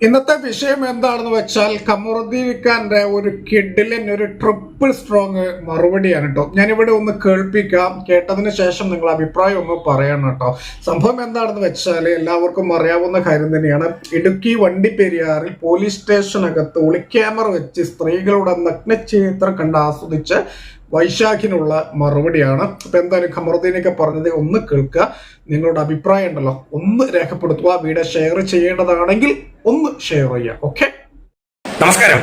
ഇന്നത്തെ വിഷയം എന്താണെന്ന് വെച്ചാൽ കമറുദ്ദീൻ ഒരു കിഡിലിൻ ഒരു ട്രിപ്പിൾ സ്ട്രോങ് മറുപടിയാണ് കേട്ടോ ഞാനിവിടെ ഒന്ന് കേൾപ്പിക്കാം. കേട്ടതിന് ശേഷം നിങ്ങൾ അഭിപ്രായം ഒന്ന് പറയണം കേട്ടോ സംഭവം എന്താണെന്ന് വെച്ചാൽ എല്ലാവർക്കും അറിയാവുന്ന കാര്യം തന്നെയാണ്. ഇടുക്കി വണ്ടിപ്പെരിയാറിൽ പോലീസ് സ്റ്റേഷനകത്ത് ഒളിക്യാമറ വെച്ച് സ്ത്രീകളുടെ നഗ്നചിത്രം കണ്ട് ആസ്വദിച്ച് വൈശാഖിനുള്ള മറുപടിയാണ്. അപ്പൊ എന്തായാലും ഖമറുദ്ദീനൊക്കെ പറഞ്ഞത് ഒന്ന് കേൾക്കുക. നിങ്ങളുടെ അഭിപ്രായം ഉണ്ടല്ലോ ഒന്ന് രേഖപ്പെടുത്തുക. വീഡിയോ ഷെയർ ചെയ്യേണ്ടതാണെങ്കിൽ ഒന്ന് ഷെയർ ചെയ്യുക ഓക്കെ നമസ്കാരം.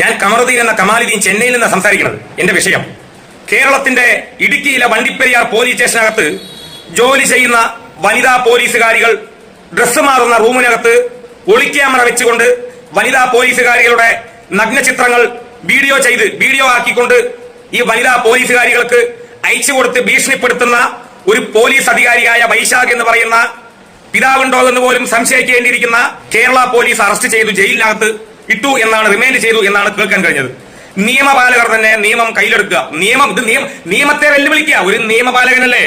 ഞാൻ കമറുദ്ദീൻ എന്ന കമാലുദ്ദീൻ ചെന്നൈയിൽ നിന്ന് സംസാരിക്കുന്നത്. എന്റെ വിഷയം. കേരളത്തിന്റെ ഇടുക്കിയിലെ വണ്ടിപ്പെരിയാർ പോലീസ് സ്റ്റേഷനകത്ത് ജോലി ചെയ്യുന്ന വനിതാ പോലീസുകാരികൾ ഡ്രസ്സ് മാറുന്ന റൂമിനകത്ത് ഒളിക്യാമറ വെച്ചുകൊണ്ട് വനിതാ പോലീസുകാരികളുടെ നഗ്നചിത്രങ്ങൾ വീഡിയോ ചെയ്ത് വീഡിയോ ആക്കിക്കൊണ്ട് ഈ വനിതാ പോലീസുകാരികൾക്ക് അയച്ചു കൊടുത്ത് ഭീഷണിപ്പെടുത്തുന്ന ഒരു പോലീസ് അധികാരിയായ വൈശാഖ് എന്ന് പറയുന്ന പിതാവുണ്ടോ എന്ന് പോലും സംശയിക്കേണ്ടിയിരിക്കുന്ന കേരള പോലീസ് അറസ്റ്റ് ചെയ്തു ജയിലിനകത്ത് ഇട്ടു എന്നാണ് റിമൈൻഡ് ചെയ്തു എന്നാണ് കേൾക്കാൻ കഴിഞ്ഞത്. നിയമപാലകർ തന്നെ നിയമം കയ്യിലെടുക്കുക. നിയമം ഇത് നിയമ നിയമത്തെ വെല്ലുവിളിക്കുക. ഒരു നിയമപാലകനല്ലേ?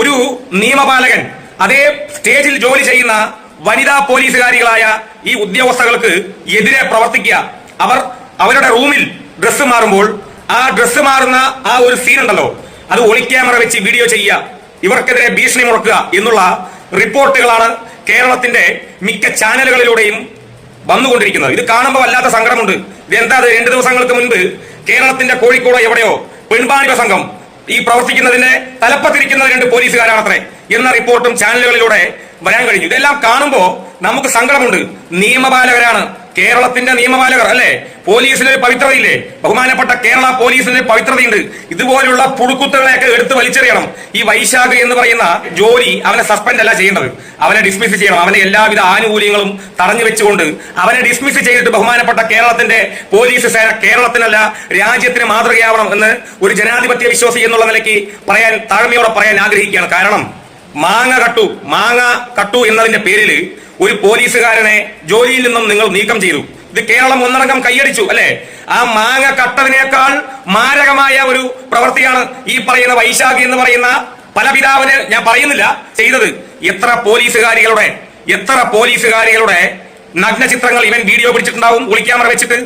ഒരു നിയമപാലകൻ അതേ സ്റ്റേജിൽ ജോലി ചെയ്യുന്ന വനിതാ പോലീസുകാരികളായ ഈ ഉദ്യോഗസ്ഥകൾക്ക് എതിരെ പ്രവർത്തിക്കുക. അവർ അവരുടെ റൂമിൽ ഡ്രസ്സ് മാറുമ്പോൾ ആ ഡ്രസ്സ് മാറുന്ന ആ ഒരു സീൻ ഉണ്ടല്ലോ. അത് ഒളിക്യാമറ വെച്ച് വീഡിയോ ചെയ്യുക. ഇവർക്കെതിരെ ഭീഷണി മുറക്കുക എന്നുള്ള റിപ്പോർട്ടുകളാണ് കേരളത്തിന്റെ മിക്ക ചാനലുകളിലൂടെയും വന്നുകൊണ്ടിരിക്കുന്നത്. ഇത് കാണുമ്പോൾ വല്ലാത്ത സങ്കടമുണ്ട്. ഇതെന്താ രണ്ട് ദിവസങ്ങൾക്ക് മുൻപ് കേരളത്തിന്റെ കോഴിക്കോട് എവിടെയോ പെൺപാണിക സംഘം ഈ പ്രവർത്തിക്കുന്നതിന്റെ തലപ്പത്തിരിക്കുന്ന രണ്ട് പോലീസുകാരാണത്രേ എന്ന റിപ്പോർട്ടും ചാനലുകളിലൂടെ വരാൻ കഴിഞ്ഞു. ഇതെല്ലാം കാണുമ്പോൾ നമുക്ക് സങ്കടമുണ്ട്. നിയമപാലകരാണ് കേരളത്തിന്റെ നിയമപാലകർ അല്ലെ? പോലീസിന് ഒരു പവിത്രതയില്ലേ? ബഹുമാനപ്പെട്ട കേരള പോലീസിന് പവിത്രതയുണ്ട്. ഇതുപോലുള്ള പുഴുക്കുത്തുകളെയൊക്കെ എടുത്ത് വലിച്ചെറിയണം. ഈ വൈശാഖ് എന്ന് പറയുന്ന ജോലി അവനെ സസ്പെൻഡ് അല്ല ചെയ്യേണ്ടത്. അവനെ ഡിസ്മിസ് ചെയ്യണം. അവന്റെ എല്ലാവിധ ആനുകൂല്യങ്ങളും തടഞ്ഞു വെച്ചുകൊണ്ട് അവനെ ഡിസ്മിസ് ചെയ്തിട്ട് ബഹുമാനപ്പെട്ട കേരളത്തിന്റെ പോലീസ് സേന കേരളത്തിനല്ല രാജ്യത്തിന് മാതൃകയാവണം എന്ന് ഒരു ജനാധിപത്യ വിശ്വാസി എന്നുള്ള നിലയ്ക്ക് പറയാൻ താഴ്മയോടെ പറയാൻ ആഗ്രഹിക്കുകയാണ്. കാരണം മാങ്ങ കട്ടു മാങ്ങ കട്ടു എന്നതിന്റെ പേരിൽ ഒരു പോലീസുകാരനെ ജോലിയിൽ നിന്നും നിങ്ങൾ നീക്കം ചെയ്തു. ഇത് കേരളം ഒന്നടങ്കം കൈയടിച്ചു അല്ലെ? ആ മാങ്ങ കട്ടതിനേക്കാൾ മാരകമായ ഒരു പ്രവൃത്തിയാണ് ഈ പറയുന്ന വൈശാഖി എന്ന് പറയുന്ന പല പിതാവിന് ഞാൻ പറയുന്നില്ല ചെയ്തത്. എത്ര പോലീസുകാരികളുടെ എത്ര പോലീസുകാരികളുടെ നഗ്ന ചിത്രങ്ങൾ ഇവൻ വീഡിയോ പിടിച്ചിട്ടുണ്ടാവും ഒളിക്യാമറ വെച്ചിട്ട്.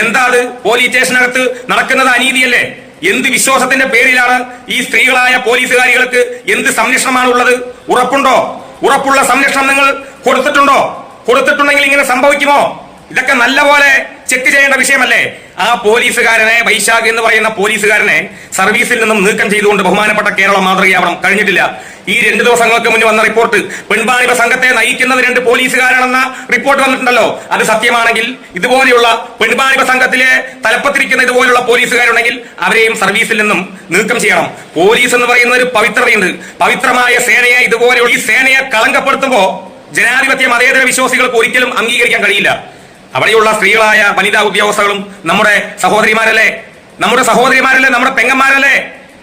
എന്താ അത്? പോലീസ് സ്റ്റേഷനകത്ത് നടക്കുന്നത് അനീതിയല്ലേ? എന്ത് വിശ്വാസത്തിന്റെ പേരിലാണ് ഈ സ്ത്രീകളായ പോലീസുകാരികൾക്ക് എന്ത് സംരക്ഷണമാണ് ഉള്ളത് ഉറപ്പുണ്ടോ? ഉറപ്പുള്ള സംരക്ഷണം നിങ്ങൾ കൊടുത്തിട്ടുണ്ടോ? കൊടുത്തിട്ടുണ്ടെങ്കിൽ ഇങ്ങനെ സംഭവിക്കുമോ? ഇതൊക്കെ നല്ലപോലെ ചെക്ക് ചെയ്യേണ്ട വിഷയമല്ലേ? ആ പോലീസുകാരനെ വൈശാഖ് എന്ന് പറയുന്ന പോലീസുകാരനെ സർവീസിൽ നിന്നും നീക്കം ചെയ്തുകൊണ്ട് ബഹുമാനപ്പെട്ട കേരളം മാതൃകയാവണം. കഴിഞ്ഞിട്ടില്ല. ഈ രണ്ട് ദിവസങ്ങൾക്ക് മുന്നേ വന്ന റിപ്പോർട്ട്. പെൺപാണിപ സംഘത്തെ നയിക്കുന്നത് രണ്ട് പോലീസുകാരാണെന്ന റിപ്പോർട്ട് വന്നിട്ടുണ്ടല്ലോ. അത് സത്യമാണെങ്കിൽ ഇതുപോലെയുള്ള പെൺപാണിപ സംഘത്തിലെ തലപ്പത്തിരിക്കുന്ന ഇതുപോലുള്ള പോലീസുകാരുണ്ടെങ്കിൽ അവരെയും സർവീസിൽ നിന്നും നീക്കം ചെയ്യണം. പോലീസ് എന്ന് പറയുന്ന ഒരു പവിത്രതയുണ്ട്. പവിത്രമായ സേനയെ ഇതുപോലെയുള്ള ഈ സേനയെ കളങ്കപ്പെടുത്തുമ്പോ ജനാധിപത്യ മതേതര വിശ്വാസികൾക്ക് ഒരിക്കലും അംഗീകരിക്കാൻ കഴിയില്ല. അവിടെയുള്ള സ്ത്രീകളായ വനിതാ ഉദ്യോഗസ്ഥകളും നമ്മുടെ സഹോദരിമാരല്ലേ? നമ്മുടെ സഹോദരിമാരല്ലേ? നമ്മുടെ പെങ്ങന്മാരല്ലേ?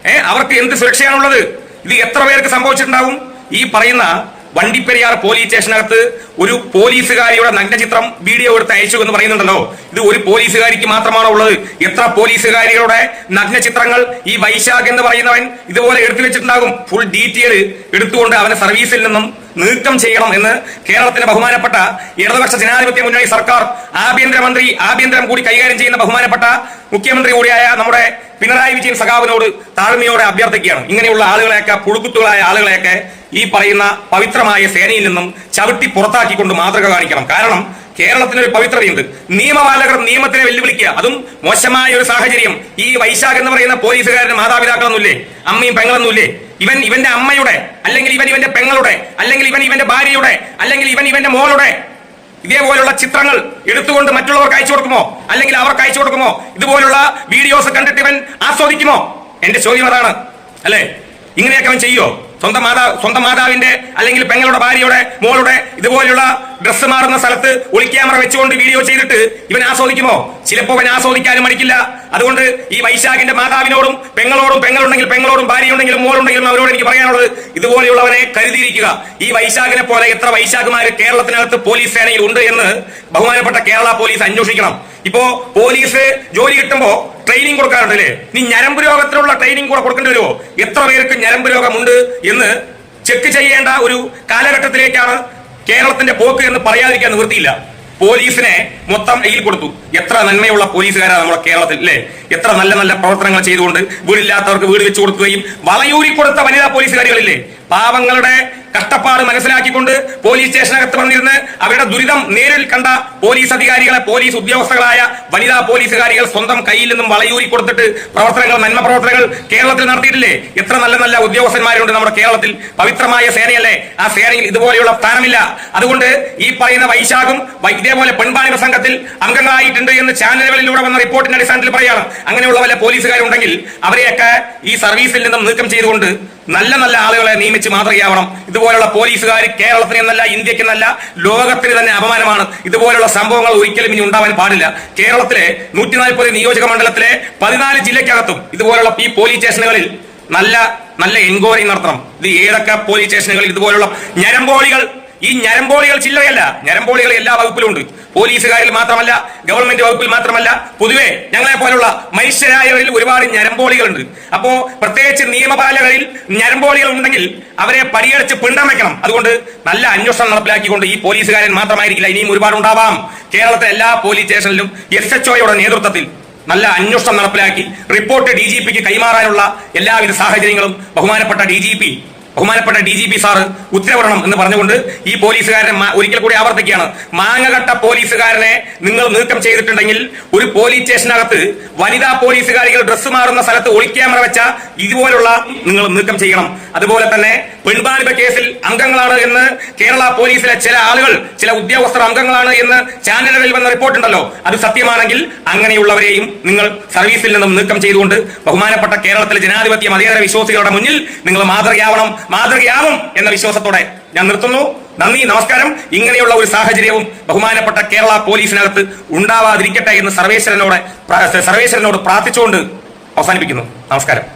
ഏഹ് അവർക്ക് എന്ത് സുരക്ഷയാണുള്ളത്? ഇത് എത്ര പേർക്ക് സംഭവിച്ചിട്ടുണ്ടാവും? ഈ പറയുന്ന വണ്ടിപ്പെരിയാർ പോലീസ് സ്റ്റേഷനകത്ത് ഒരു പോലീസുകാരിയുടെ നഗ്നചിത്രം വീഡിയോ എടുത്ത് അയച്ചു എന്ന് പറയുന്നുണ്ടല്ലോ. ഇത് ഒരു പോലീസുകാരിക്ക് മാത്രമാണോ ഉള്ളത്? എത്ര പോലീസുകാരികളുടെ നഗ്നചിത്രങ്ങൾ ഈ വൈശാഖ് എന്ന് പറയുന്നവൻ ഇതുപോലെ എടുത്തു വെച്ചിട്ടുണ്ടാകും? ഫുൾ ഡീറ്റെയിൽ എടുത്തുകൊണ്ട് അവനെ സർവീസിൽ നിന്നും നീക്കം ചെയ്യണം എന്ന് കേരളത്തിന്റെ ബഹുമാനപ്പെട്ട ഇടതുപക്ഷ ജനാധിപത്യ മുന്നണി സർക്കാർ ആഭ്യന്തരമന്ത്രി ആഭ്യന്തരം കൂടി കൈകാര്യം ചെയ്യുന്ന ബഹുമാനപ്പെട്ട മുഖ്യമന്ത്രി കൂടിയായ നമ്മുടെ പിണറായി വിജയൻ സഖാവിനോട് താഴ്മയോടെ അഭ്യർത്ഥിക്കുകയാണ്. ഇങ്ങനെയുള്ള ആളുകളെയൊക്കെ പുഴുക്കുത്തുകളായ ആളുകളെയൊക്കെ ഈ പറയുന്ന പവിത്രമായ സേനയിൽ നിന്നും ചവിട്ടി പുറത്താക്കിക്കൊണ്ട് മാതൃക കാണിക്കണം. കാരണം കേരളത്തിന് ഒരു പവിത്രതയുണ്ട്. നിയമപാലകർ നിയമത്തിനെ വെല്ലുവിളിക്കുക. അതും മോശമായ ഒരു സാഹചര്യം. ഈ വൈശാഖ് എന്ന് പറയുന്ന പോലീസുകാരന്റെ മാതാപിതാക്കളൊന്നുമില്ലേ? അമ്മയും പെങ്ങളൊന്നുമില്ലേ? ഇവൻ ഇവന്റെ അമ്മയുടെ അല്ലെങ്കിൽ ഇവൻ ഇവന്റെ പെങ്ങളുടെ അല്ലെങ്കിൽ ഇവൻ ഇവന്റെ ഭാര്യയുടെ അല്ലെങ്കിൽ ഇവൻ ഇവന്റെ മോളുടെ ഇതേപോലുള്ള ചിത്രങ്ങൾ എടുത്തുകൊണ്ട് മറ്റുള്ളവർക്ക് അയച്ചു കൊടുക്കുമോ? അല്ലെങ്കിൽ അവർക്ക് അയച്ചു കൊടുക്കുമോ? ഇതുപോലുള്ള വീഡിയോസ് കണ്ടിട്ട് ഇവൻ ആസ്വദിക്കുമോ? എന്റെ ചോദ്യം അതാണ്. അല്ലേ? ഇങ്ങനെയൊക്കെ അവൻ ചെയ്യോ? സ്വന്തം മാതാ സ്വന്തം മാതാവിന്റെ അല്ലെങ്കിൽ പെങ്ങളുടെ ഭാര്യയുടെ മോളുടെ ഇതുപോലുള്ള ഡ്രസ്സ് മാറുന്ന സ്ഥലത്ത് ഒളിക്യാമറ വെച്ചുകൊണ്ട് വീഡിയോ ചെയ്തിട്ട് ഇവൻ ആസ്വദിക്കുമോ? ചിലപ്പോൾ അവൻ ആസ്വദിക്കാനും മടിക്കില്ല. അതുകൊണ്ട് ഈ വൈശാഖിന്റെ മാതാവിനോടും പെങ്ങളോടും പെങ്ങളുണ്ടെങ്കിൽ പെങ്ങളോടും ഭാര്യയുണ്ടെങ്കിലും മോളുണ്ടെങ്കിലും അവരോട് എനിക്ക് പറയാനുള്ളത് ഇതുപോലെയുള്ളവനെ കരുതിയിരിക്കുക. ഈ വൈശാഖിനെ പോലെ എത്ര വൈശാഖുമാര് കേരളത്തിനകത്ത് പോലീസ് സേനയിൽ ഉണ്ട് എന്ന് ബഹുമാനപ്പെട്ട കേരള പോലീസ് അന്വേഷിക്കണം. ഇപ്പോ പോലീസ് ജോലി കിട്ടുമ്പോ ട്രെയിനിങ് കൊടുക്കാറുണ്ട് അല്ലേ? നീ ഞരമ്പ് രോഗത്തിനുള്ള ട്രെയിനിങ് കൂടെ കൊടുക്കേണ്ടി വരുമോ? എത്ര പേർക്ക് ഞരമ്പ് രോഗമുണ്ട് എന്ന് ചെക്ക് ചെയ്യേണ്ട ഒരു കാലഘട്ടത്തിലേക്കാണ് കേരളത്തിന്റെ പോക്ക് എന്ന് പറയാതിരിക്കാൻ നിവൃത്തിയില്ല. പോലീസിനെ മൊത്തം കയ്യിൽ കൊടുത്തു. എത്ര നന്മയുള്ള പോലീസുകാരാണ് നമ്മുടെ കേരളത്തിൽ അല്ലേ? എത്ര നല്ല നല്ല പ്രവർത്തനങ്ങൾ ചെയ്തുകൊണ്ട് വീടില്ലാത്തവർക്ക് വീട് വെച്ചു കൊടുക്കുകയും വളയൂരി കൊടുത്ത വനിതാ പോലീസുകാരികളില്ലേ? പാവങ്ങളുടെ കഷ്ടപ്പാട് മനസ്സിലാക്കിക്കൊണ്ട് പോലീസ് സ്റ്റേഷനകത്ത് വന്നിരുന്ന് അവരുടെ ദുരിതം നേരിൽ കണ്ട പോലീസ് അധികാരികളെ പോലീസ് ഉദ്യോഗസ്ഥകളായ വനിതാ പോലീസുകാരികൾ സ്വന്തം കയ്യിൽ നിന്നും വളയൂരി കൊടുത്തിട്ട് പ്രവർത്തനങ്ങൾ നന്മ പ്രവർത്തനങ്ങൾ കേരളത്തിൽ നടത്തിയിട്ടില്ലേ? എത്ര നല്ല നല്ല ഉദ്യോഗസ്ഥന്മാരുണ്ട് നമ്മുടെ കേരളത്തിൽ. പവിത്രമായ സേനയല്ലേ? ആ സേനയിൽ ഇതുപോലെയുള്ള സ്ഥാനമില്ല. അതുകൊണ്ട് ഈ പറയുന്ന വൈശാഖും ഇതേപോലെ പെൺപാണിക സംഘത്തിൽ അംഗങ്ങളായിട്ടുണ്ട് എന്ന് ചാനലുകളിലൂടെ വന്ന റിപ്പോർട്ടിന്റെ അടിസ്ഥാനത്തിൽ പറയുകയാണ് അങ്ങനെയുള്ള വല്ല പോലീസുകാരുണ്ടെങ്കിൽ അവരെയൊക്കെ ഈ സർവീസിൽ നിന്നും നീക്കം ചെയ്തുകൊണ്ട് നല്ല നല്ല ആളുകളെ നിയമിച്ച് മാതൃകയാവണം. ഇതുപോലുള്ള പോലീസുകാർ കേരളത്തിന് എന്നല്ല ഇന്ത്യയ്ക്ക് എന്നല്ല ലോകത്തിന് തന്നെ അപമാനമാണ്. ഇതുപോലുള്ള സംഭവങ്ങൾ ഒരിക്കലും ഇനി ഉണ്ടാവാൻ പാടില്ല. കേരളത്തിലെ നൂറ്റി നാൽപ്പത് നിയോജക മണ്ഡലത്തിലെ പതിനാല് ജില്ലയ്ക്കകത്തും ഇതുപോലുള്ള ഈ പോലീസ് സ്റ്റേഷനുകളിൽ നല്ല നല്ല എൻക്വയറി നടത്തണം. ഇത് ഏതൊക്കെ പോലീസ് സ്റ്റേഷനുകളിൽ ഇതുപോലുള്ള ഞരമ്പോളികൾ ഈ ഞരമ്പോളികൾ ചില്ലറയല്ല. ഞരമ്പോളികൾ എല്ലാ വകുപ്പിലും ഉണ്ട്. പോലീസുകാരിൽ മാത്രമല്ല ഗവൺമെന്റ് വകുപ്പിൽ മാത്രമല്ല പൊതുവെ ഞങ്ങളെ പോലുള്ള മനുഷ്യരായവരിൽ ഒരുപാട് ഞരമ്പോളികളുണ്ട്. അപ്പോ പ്രത്യേകിച്ച് നിയമപാലകരിൽ ഞരമ്പോളികൾ ഉണ്ടെങ്കിൽ അവരെ പരിഗണിച്ച് പിണ്ടം വെക്കണം അതുകൊണ്ട് നല്ല അന്വേഷണം നടപ്പിലാക്കിക്കൊണ്ട് ഈ പോലീസുകാരൻ മാത്രമായിരിക്കില്ല. ഇനിയും ഒരുപാട് ഉണ്ടാവാം. കേരളത്തെ എല്ലാ പോലീസ് സ്റ്റേഷനിലും എസ് എച്ച് ഒയുടെ നേതൃത്വത്തിൽ നല്ല അന്വേഷണം നടപ്പിലാക്കി റിപ്പോർട്ട് ഡി ജി പിക്ക് കൈമാറാനുള്ള എല്ലാവിധ സാഹചര്യങ്ങളും ബഹുമാനപ്പെട്ട ഡി ജി പി ബഹുമാനപ്പെട്ട ഡി ജി പി സാറ് ഉത്തരവിടണം എന്ന് പറഞ്ഞുകൊണ്ട് ഈ പോലീസുകാരനെ ഒരിക്കൽ കൂടി ആവർത്തിക്കുകയാണ്. മാങ്ങകട്ട പോലീസുകാരനെ നിങ്ങൾ നീക്കം ചെയ്തിട്ടുണ്ടെങ്കിൽ ഒരു പോലീസ് സ്റ്റേഷനകത്ത് വനിതാ പോലീസുകാരികൾ ഡ്രസ്സ് മാറുന്ന സ്ഥലത്ത് ഒളിക്യാമറ വെച്ച ഇതുപോലുള്ള നിങ്ങൾ നീക്കം ചെയ്യണം. അതുപോലെ തന്നെ പെൺബാലിപ കേസിൽ അംഗങ്ങളാണ് എന്ന് കേരള പോലീസിലെ ചില ആളുകൾ ചില ഉദ്യോഗസ്ഥർ അംഗങ്ങളാണ് എന്ന് ചാനലുകളിൽ വന്ന റിപ്പോർട്ടുണ്ടല്ലോ അത് സത്യമാണെങ്കിൽ അങ്ങനെയുള്ളവരെയും നിങ്ങൾ സർവീസിൽ നിന്നും നീക്കം ചെയ്തുകൊണ്ട് ബഹുമാനപ്പെട്ട കേരളത്തിലെ ജനാധിപത്യ മതേതര വിശ്വാസികളുടെ മുന്നിൽ നിങ്ങൾ മാതൃകയാവണം മാതൃകയാവും എന്ന വിശ്വാസത്തോടെ ഞാൻ നിർത്തുന്നു. നന്ദി നമസ്കാരം. ഇങ്ങനെയുള്ള ഒരു സാഹചര്യവും ബഹുമാനപ്പെട്ട കേരള പോലീസിനകത്ത് ഉണ്ടാവാതിരിക്കട്ടെ എന്ന് സർവേശ്വരനോട് സർവേശ്വരനോട് പ്രാർത്ഥിച്ചുകൊണ്ട് അവസാനിപ്പിക്കുന്നു. നമസ്കാരം.